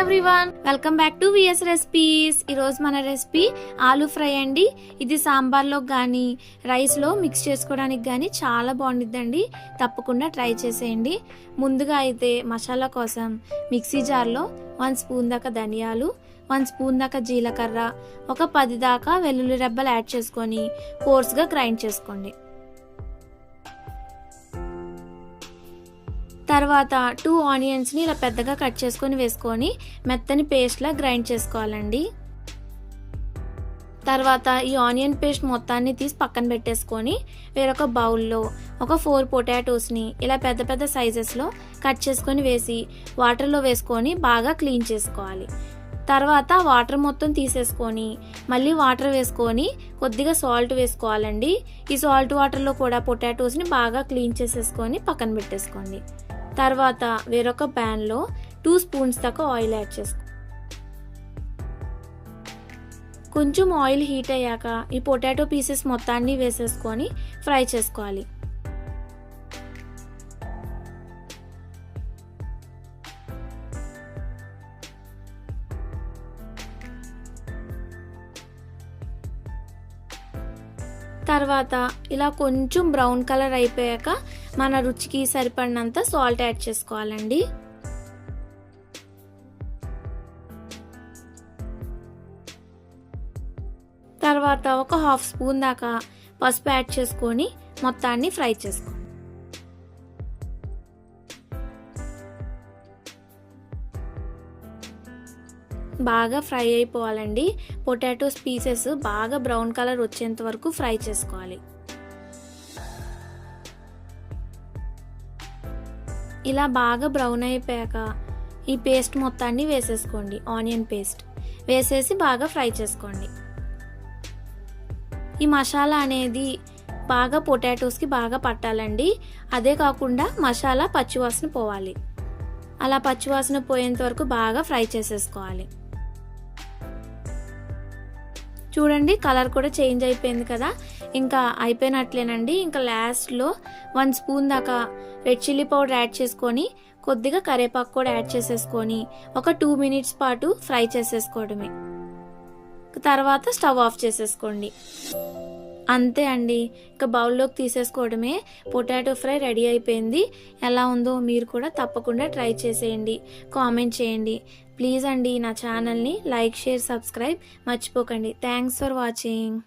Everyone welcome back to VS recipes ఈరోజు మన recipe aloo fry అండి. ఇది సాంబార్లో కానీ రైస్లో మిక్స్ చేసుకోవడానికి కానీ చాలా బాగుండిద్దండి. తప్పకుండా ట్రై చేసేయండి. ముందుగా అయితే మసాలా కోసం మిక్సీ జార్లో వన్ స్పూన్ దాకా ధనియాలు వన్ స్పూన్ దాకా జీలకర్ర ఒక పది దాకా వెల్లుల్లి రెబ్బలు యాడ్ చేసుకొని కోర్స్గా గ్రైండ్ చేసుకోండి. తర్వాత టూ ఆనియన్స్ని ఇలా పెద్దగా కట్ చేసుకొని వేసుకొని మెత్తని పేస్ట్లా గ్రైండ్ చేసుకోవాలండి. తర్వాత ఈ ఆనియన్ పేస్ట్ మొత్తాన్ని తీసి పక్కన పెట్టేసుకొని వేరొక బౌల్లో ఒక ఫోర్ పొటాటోస్ని ఇలా పెద్ద పెద్ద సైజెస్లో కట్ చేసుకొని వేసి వాటర్లో వేసుకొని బాగా క్లీన్ చేసుకోవాలి. తర్వాత వాటర్ మొత్తం తీసేసుకొని మళ్ళీ వాటర్ వేసుకొని కొద్దిగా సాల్ట్ వేసుకోవాలండి. ఈ సాల్ట్ వాటర్లో కూడా పొటాటోస్ని బాగా క్లీన్ చేసేసుకొని పక్కన పెట్టేసుకోండి. తర్వాత వేరొక ప్యాన్లో టూ స్పూన్స్ దాకా ఆయిల్ యాడ్ చేసుకో. కొంచెం ఆయిల్ హీట్ అయ్యాక ఈ పొటాటో పీసెస్ మొత్తాన్ని వేసేసుకొని ఫ్రై చేసుకోవాలి. తర్వాత ఇలా కొంచెం బ్రౌన్ కలర్ అయిపోయాక మన రుచికి సరిపడినంత సాల్ట్ యాడ్ చేసుకోవాలండి. తర్వాత ఒక హాఫ్ స్పూన్ దాకా పసుపు యాడ్ చేసుకొని మొత్తాన్ని ఫ్రై చేసుకో బాగా ఫ్రై అయిపోవాలండి. పొటాటోస్ పీసెస్ బాగా బ్రౌన్ కలర్ వచ్చేంత వరకు ఫ్రై చేసుకోవాలి. ఇలా బాగా బ్రౌన్ అయిపోయాక ఈ పేస్ట్ మొత్తాన్ని వేసేసుకోండి. ఆనియన్ పేస్ట్ వేసేసి బాగా ఫ్రై చేసుకోండి. ఈ మసాలా అనేది బాగా పొటాటోస్కి బాగా పట్టాలండి. అదే కాకుండా మసాలా పచ్చివాసన పోవాలి. అలా పచ్చివాసన పోయేంత వరకు బాగా ఫ్రై చేసేసుకోవాలి. చూడండి కలర్ కూడా చేంజ్ అయిపోయింది కదా. ఇంకా అయిపోయినట్లేనండి. ఇంకా లాస్ట్లో వన్ స్పూన్ దాకా రెడ్ చిల్లీ పౌడర్ యాడ్ చేసుకొని కొద్దిగా కరేపాకు కూడా యాడ్ చేసేసుకొని ఒక టూ మినిట్స్ పాటు ఫ్రై చేసేసుకోవడమే. తర్వాత స్టవ్ ఆఫ్ చేసేసుకోండి. అంతే అండి. ఇంకా బౌల్లోకి తీసేసుకోవడమే. పొటాటో ఫ్రై రెడీ అయిపోయింది. ఎలా ఉందో మీరు కూడా తప్పకుండా ట్రై చేసేయండి. కామెంట్ చేయండి. ప్లీజ్ అండి నా ఛానల్ని లైక్ షేర్ సబ్స్క్రైబ్ మర్చిపోకండి. Thanks for watching.